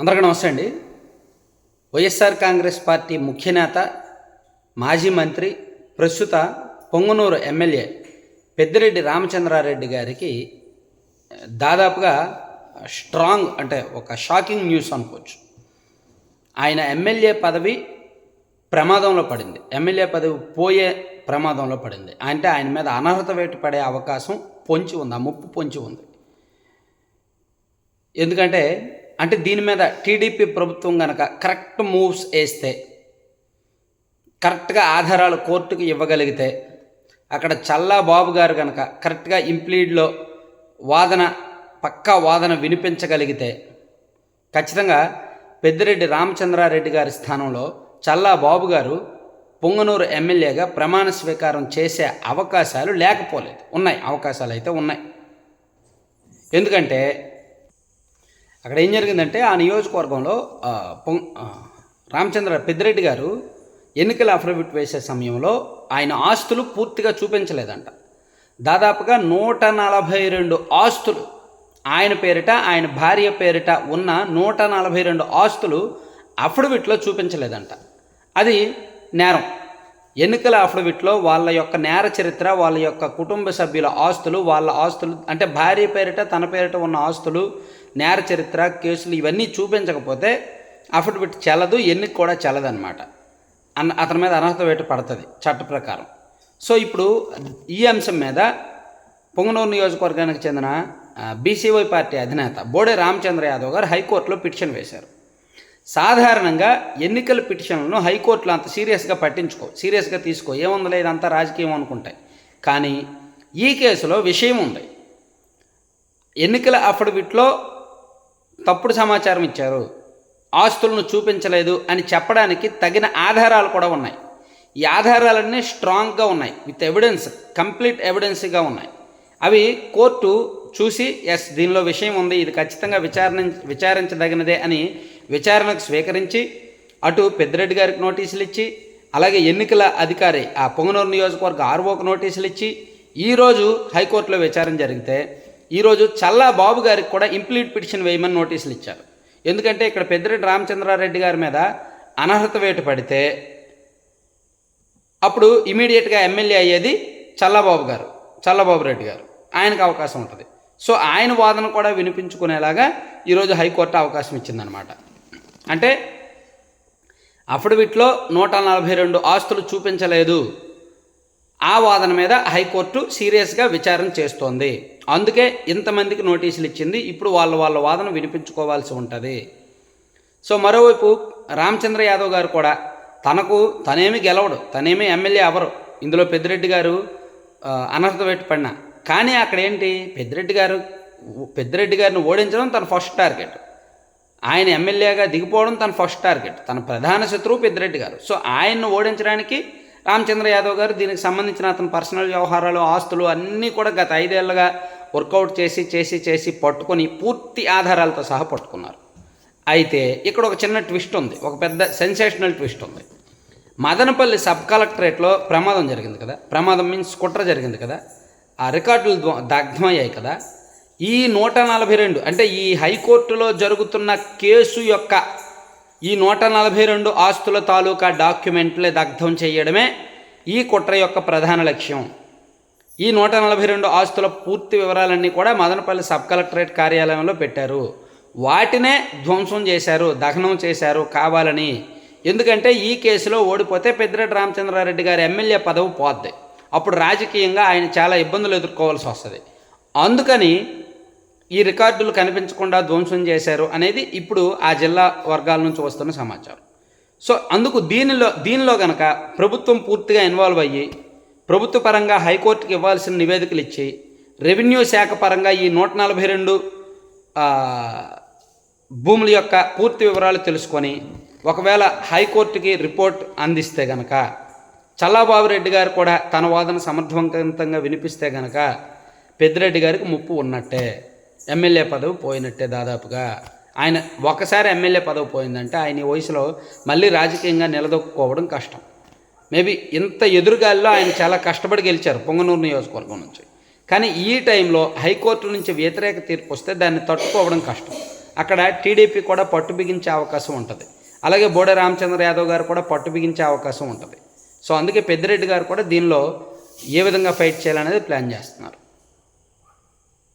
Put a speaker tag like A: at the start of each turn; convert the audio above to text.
A: అందరికీ నమస్తే అండి. వైఎస్ఆర్ కాంగ్రెస్ పార్టీ ముఖ్య నేత మాజీ మంత్రి ప్రస్తుత పొంగనూరు ఎమ్మెల్యే పెద్దిరెడ్డి రామచంద్రారెడ్డి గారికి దాదాపుగా స్ట్రాంగ్ అంటే ఒక షాకింగ్ న్యూస్ అనుకోవచ్చు. ఆయన ఎమ్మెల్యే పదవి ప్రమాదంలో పడింది. ఎమ్మెల్యే పదవి పోయే ప్రమాదంలో పడింది. అంటే ఆయన మీద అనర్హత వేటు పడే అవకాశం పొంచి ఉంది. ఆ ముప్పు పొంచి ఉంది. ఎందుకంటే అంటే దీని మీద టీడీపీ ప్రభుత్వం కనుక కరెక్ట్ మూవ్స్ వేస్తే కరెక్ట్గా ఆధారాలు కోర్టుకు ఇవ్వగలిగితే అక్కడ చల్లా బాబు గారు కనుక కరెక్ట్గా ఇంప్లీడ్లో వాదన పక్కా వాదన వినిపించగలిగితే ఖచ్చితంగా పెద్దిరెడ్డి రామచంద్రారెడ్డి గారి స్థానంలో చల్లా బాబు గారు పొంగనూరు ఎమ్మెల్యేగా ప్రమాణ స్వీకారం చేసే అవకాశాలు లేకపోలేదు. ఉన్నాయి అవకాశాలు అయితే ఉన్నాయి. ఎందుకంటే అక్కడ ఏం జరిగిందంటే ఆ నియోజకవర్గంలో పొం- రామచంద్ర పెద్దిరెడ్డి గారు ఎన్నికల అఫిడవిట్ వేసే సమయంలో ఆయన ఆస్తులు పూర్తిగా చూపించలేదంట. దాదాపుగా నూట నలభై రెండు ఆస్తులు ఆయన పేరిట ఆయన భార్య పేరిట ఉన్న నూట నలభై రెండు ఆస్తులు అఫిడవిట్లో చూపించలేదంట. అది నేరం. ఎన్నికల అఫిడవిట్లో వాళ్ళ యొక్క నేర చరిత్ర వాళ్ళ యొక్క కుటుంబ సభ్యుల ఆస్తులు వాళ్ళ ఆస్తులు అంటే భార్య పేరిట తన పేరిట ఉన్న ఆస్తులు నేర చరిత్ర కేసులు ఇవన్నీ చూపించకపోతే అఫిడవిట్ చెల్లదు ఎన్నిక కూడా చెల్లదనమాట అన్న అతని మీద అనర్హత వేటు పడుతుంది చట్ట ప్రకారం. సో ఇప్పుడు ఈ అంశం మీద పొంగనూరు నియోజకవర్గానికి చెందిన బీసీవై పార్టీ అధినేత బోడే రామచంద్ర యాదవ్ గారు హైకోర్టులో పిటిషన్ వేశారు. సాధారణంగా ఎన్నికల పిటిషన్లను హైకోర్టులో అంత సీరియస్గా పట్టించుకో సీరియస్గా తీసుకో. ఏముందిలే ఇదంతా రాజకీయం అనుకుంటాయి. కానీ ఈ కేసులో విషయం ఉంది. ఎన్నికల అఫిడవిట్లో తప్పుడు సమాచారం ఇచ్చారు. ఆస్తులను చూపించలేదు అని చెప్పడానికి తగిన ఆధారాలు కూడా ఉన్నాయి. ఈ ఆధారాలన్నీ స్ట్రాంగ్గా ఉన్నాయి. విత్ ఎవిడెన్స్ కంప్లీట్ ఎవిడెన్స్గా ఉన్నాయి. అవి కోర్టు చూసి ఎస్ దీనిలో విషయం ఉంది ఇది ఖచ్చితంగా విచారణ విచారించదగినదే అని విచారణకు స్వీకరించి అటు పెద్దిరెడ్డి గారికి నోటీసులు ఇచ్చి అలాగే ఎన్నికల అధికారి ఆ పొంగనూరు నియోజకవర్గ ఆర్ఓకు నోటీసులు ఇచ్చి ఈరోజు హైకోర్టులో విచారణ జరిగితే ఈరోజు చల్లా బాబు గారికి కూడా ఇంప్లీట్ పిటిషన్ వేయమని నోటీసులు ఇచ్చారు ఎందుకంటే ఇక్కడ పెద్దిరెడ్డి రామచంద్రారెడ్డి గారి మీద అనర్హత వేటు పడితే అప్పుడు ఇమీడియట్గా ఎమ్మెల్యే అయ్యేది చల్లబాబు గారు చల్లబాబు రెడ్డి గారు. ఆయనకు అవకాశం ఉంటుంది. సో ఆయన వాదన కూడా వినిపించుకునేలాగా ఈరోజు హైకోర్టు అవకాశం ఇచ్చిందనమాట. అంటే అఫిడవిట్లో నూట నలభై రెండు ఆస్తులు చూపించలేదు. ఆ వాదన మీద హైకోర్టు సీరియస్గా విచారణ చేస్తోంది. అందుకే ఇంతమందికి నోటీసులు ఇచ్చింది. ఇప్పుడు వాళ్ళ వాళ్ళ వాదన వినిపించుకోవాల్సి ఉంటుంది. సో మరోవైపు రామచంద్ర యాదవ్ గారు కూడా తనకు తనేమి గెలవడు తనేమి ఎమ్మెల్యే అవరు ఇందులో పెద్దిరెడ్డి గారు అనర్హత పెట్టుపడిన కానీ అక్కడ ఏంటి? పెద్దిరెడ్డి గారు పెద్దిరెడ్డి గారిని ఓడించడం తన ఫస్ట్ టార్గెట్. ఆయన ఎమ్మెల్యేగా దిగిపోవడం తన ఫస్ట్ టార్గెట్ తన ప్రధాన శత్రువు పెద్దిరెడ్డి గారు. సో ఆయన్ను ఓడించడానికి రామచంద్ర యాదవ్ గారు దీనికి సంబంధించిన అతని పర్సనల్ వ్యవహారాలు ఆస్తులు అన్నీ కూడా గత ఐదేళ్ళుగా వర్కౌట్ చేసి చేసి చేసి పట్టుకొని పూర్తి ఆధారాలతో సహా పట్టుకున్నారు. అయితే ఇక్కడ ఒక చిన్న ట్విస్ట్ ఉంది. ఒక పెద్ద సెన్సేషనల్ ట్విస్ట్ ఉంది. మదనపల్లి సబ్ కలెక్టరేట్లో ప్రమాదం జరిగింది కదా. ప్రమాదం మీన్స్ కుట్ర జరిగింది కదా. ఆ రికార్డులు దగ్ధమయ్యాయి కదా. ఈ నూట నలభై రెండు అంటే ఈ హైకోర్టులో జరుగుతున్న కేసు యొక్క ఈ నూట నలభై రెండు ఆస్తుల తాలూకా డాక్యుమెంట్లు దగ్ధం చేయడమే ఈ కుట్ర యొక్క ప్రధాన లక్ష్యం. ఈ నూట నలభై రెండు ఆస్తుల పూర్తి వివరాలన్నీ కూడా మదనపల్లి సబ్ కలెక్టరేట్ కార్యాలయంలో పెట్టారు. వాటినే ధ్వంసం చేశారు దహనం చేశారు కావాలని. ఎందుకంటే ఈ కేసులో ఓడిపోతే పెద్దిరెడ్డి రామచంద్రారెడ్డి గారి ఎమ్మెల్యే పదవి పోద్ది. అప్పుడు రాజకీయంగా ఆయన చాలా ఇబ్బందులు ఎదుర్కోవాల్సి వస్తుంది. అందుకని ఈ రికార్డులు కనిపించకుండా ధ్వంసం చేశారు అనేది ఇప్పుడు ఆ జిల్లా వర్గాల నుంచి వస్తున్న సమాచారం. సో అందుకు దీనిలో దీనిలో గనక ప్రభుత్వం పూర్తిగా ఇన్వాల్వ్ అయ్యి ప్రభుత్వ పరంగా హైకోర్టుకి ఇవ్వాల్సిన నివేదికలు ఇచ్చి రెవెన్యూ శాఖ పరంగా ఈ నూట నలభై రెండు భూముల యొక్క పూర్తి వివరాలు తెలుసుకొని ఒకవేళ హైకోర్టుకి రిపోర్ట్ అందిస్తే గనక చల్లాబాబు రెడ్డి గారు కూడా తన వాదన సమర్థవంతంగా వినిపిస్తే గనక పెద్దిరెడ్డి గారికి ముప్పు ఉన్నట్టే. ఎమ్మెల్యే పదవి పోయినట్టే దాదాపుగా. ఆయన ఒకసారి ఎమ్మెల్యే పదవి పోయిందంటే ఆయన ఈ వయసులో మళ్ళీ రాజకీయంగా నిలదొక్కుకోవడం కష్టం. మేబీ ఇంత ఎదురుగాల్లో ఆయన చాలా కష్టపడి గెలిచారు పొంగనూరు నియోజకవర్గం నుంచి. కానీ ఈ టైంలో హైకోర్టు నుంచి వ్యతిరేక తీర్పు వస్తే దాన్ని తట్టుకోవడం కష్టం. అక్కడ టీడీపీ కూడా పట్టు బిగించే అవకాశం ఉంటుంది. అలాగే బోడ రామచంద్ర యాదవ్ గారు కూడా పట్టు బిగించే అవకాశం ఉంటుంది. సో అందుకే పెద్దిరెడ్డి గారు కూడా దీనిలో ఏ విధంగా ఫైట్ చేయాలనేది ప్లాన్ చేస్తున్నారు.